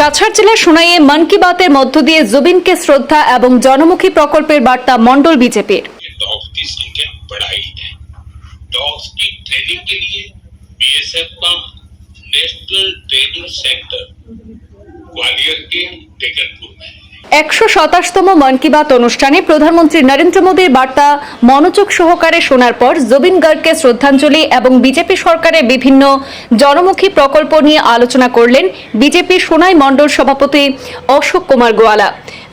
কাছাড় জেলার সোনাইয়ে মন কি বাতের মধ্য দিয়ে জুবিনকে শ্রদ্ধা এবং জনমুখী প্রকল্পের বার্তা মণ্ডল বিজেপির डॉग्स की संख्या बढ़ाई है डॉग्स की ट्रेनिंग के लिए बीएसएफ का नेशनल ट्रेनिंग सेंटर ग्वालियर के टेकनपुर में है একশো সাতাশতম মন কি বাত অনুষ্ঠানে প্রধানমন্ত্রী নরেন্দ্র মোদীর বার্তা, মনোযোগ সহকারে শোনার পর জুবিন গার্গকে শ্রদ্ধাঞ্জলি এবং বিজেপি সরকারের বিভিন্ন জনমুখী প্রকল্প নিয়ে আলোচনা করলেন বিজেপি সোনাই মণ্ডল সভাপতি অশোক কুমার গোয়ালা।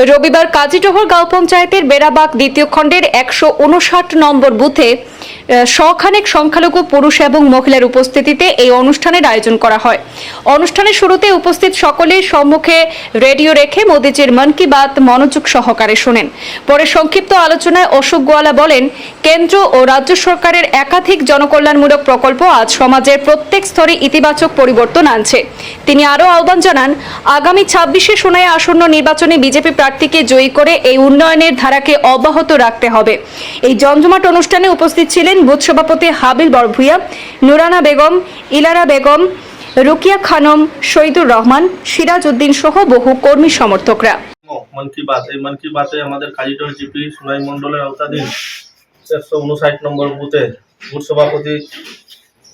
রবিবার কাজীডহর গাঁও পঞ্চায়েতের বেড়াবাগ দ্বিতীয় খণ্ডের একশো উনষাট নম্বর বুথে শখানেক সংখ্যালঘু পুরুষ এবং মহিলার উপস্থিতিতে এই অনুষ্ঠানের আয়োজন করা হয়। অনুষ্ঠানের শুরুতে উপস্থিত সকলের সম্মুখে রেডিও রেখে মোদিজির মন কি বাত মনোযোগ সহকারে শোনেন। পরে সংক্ষিপ্ত আলোচনায় অশোক গোয়ালা বলেন, কেন্দ্র ও রাজ্য সরকারের একাধিক জনকল্যাণমূলক প্রকল্প আজ সমাজের প্রত্যেক স্তরে ইতিবাচক পরিবর্তন আনছে। তিনি আরও আহ্বান জানান, আগামী ছাব্বিশে সোনাই আসন্ন নির্বাচনে বিজেপি প্রার্থীকে জয়ী করে এই উন্নয়নের ধারাকে অব্যাহত রাখতে হবে। এই জমজমাট অনুষ্ঠানে উপস্থিত ছিলেন বুথ সভাপতি হাবিল বরভুইয়া, নুরানা বেগম, ইলারা বেগম, রুকিয়া খানম, শহীদুর রহমান, সিরাজ উদ্দিন সহ বহু কর্মী সমর্থকরা। মন কি বাত, এই মন কি বাতে আমাদের কাজীটল জিপি সোনাই মণ্ডলের আওতাধীন একশো উনষাট নম্বর বুথে বুথ সভাপতি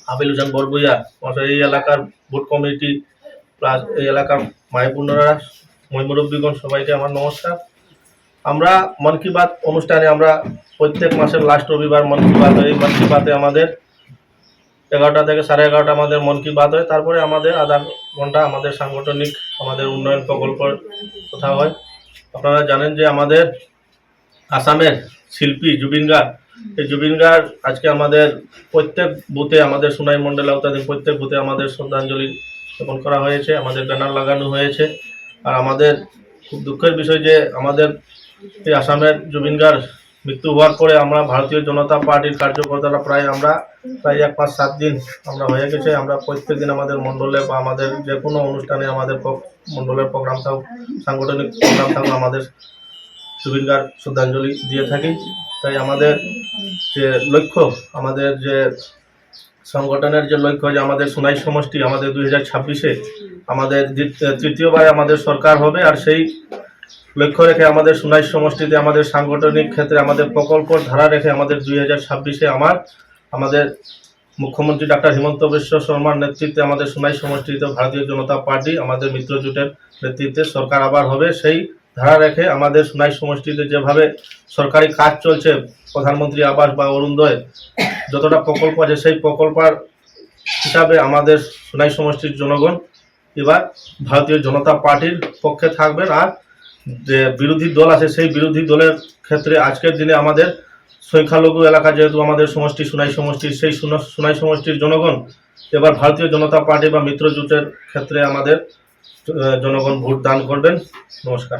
আবিল হোসেন বরবইয়া এই এলাকার ভোট কমিটি, প্লাস এই এলাকার মাইপুর্ণরা মহিমুরব্বীগণ সবাইকে আমার নমস্কার। আমরা মন কি বাত অনুষ্ঠানে আমরা প্রত্যেক মাসের লাস্ট রবিবার মন কি বাত হয়। মন কি বাতে আমাদের এগারোটা থেকে সাড়ে এগারোটা আমাদের মন কি বাত হয়। তারপরে আমাদের আধা ঘণ্টা আমাদের সাংগঠনিক, আমাদের উন্নয়ন প্রকল্পের কথা হয়। আপনারা জানেন যে আমাদের আসামের শিল্পী জুবিন গার্গ, এই জুবিন গার্গ আজকে আমাদের প্রত্যেক বুথে, আমাদের সোনাই মণ্ডল আওতাধীন প্রত্যেক বুথে আমাদের শ্রদ্ধাঞ্জলি জ্ঞাপন করা হয়েছে। আমাদের ব্যানার লাগানো হয়েছে। আর আমাদের খুব দুঃখের বিষয় যে আমাদের এই আসামের জুবিন গার্গ মৃত্যু হওয়ার পরে আমরা ভারতীয় জনতা পার্টির কার্যকর্তারা প্রায় আমরা প্রায় এক পাঁচ সাত দিন আমরা হয়ে গেছে। আমরা প্রত্যেক দিন আমাদের মণ্ডলে বা আমাদের যে কোনো অনুষ্ঠানে আমাদের মণ্ডলের প্রোগ্রাম থাকুক, সাংগঠনিক প্রোগ্রাম থাকুক, আমাদের জুবিন গার্গ শ্রদ্ধাঞ্জলি দিয়ে থাকি। তাই আমাদের যে লক্ষ্য, আমাদের যে সংগঠনের যে লক্ষ্য যে আমাদের সোনাই সমষ্টি আমাদের দুই হাজার ছাব্বিশে আমাদের তৃতীয়বার আমাদের সরকার হবে আর সেই লক্ষ্য রেখে আমাদের সোনাই সমষ্টিতে আমাদের সাংগঠনিক ক্ষেত্রে আমাদের প্রকল্প ধারা রেখে আমাদের দুই হাজার ছাব্বিশে আমার, আমাদের মুখ্যমন্ত্রী ডাক্তার হিমন্ত বিশ্ব শর্মার নেতৃত্বে আমাদের সোনাই সমষ্টিতে ভারতীয় জনতা পার্টি আমাদের মিত্র জোটের নেতৃত্বে সরকার আবার হবে। সেই ধারা রেখে আমাদের সোনাই সমষ্টিতে যেভাবে সরকারি কাজ চলছে, প্রধানমন্ত্রী আবাস বা অরুণোদয় যতটা প্রকল্প আছে সেই প্রকল্পের হিসাবে আমাদের সোনাই সমষ্টির জনগণ এবার ভারতীয় জনতা পার্টির পক্ষে থাকবেন আর যে বিরোধী দল আছে সেই বিরোধী দলের ক্ষেত্রে আজকের দিনে আমাদের সংখ্যালঘু এলাকা যেহেতু আমাদের সমষ্টি, সোনাই সমষ্টির সেই সোনা- সোনাই সমষ্টির জনগণ এবার ভারতীয় জনতা পার্টি বা মিত্র জোটের ক্ষেত্রে আমাদের জনগণ ভোট দান করবেন। নমস্কার।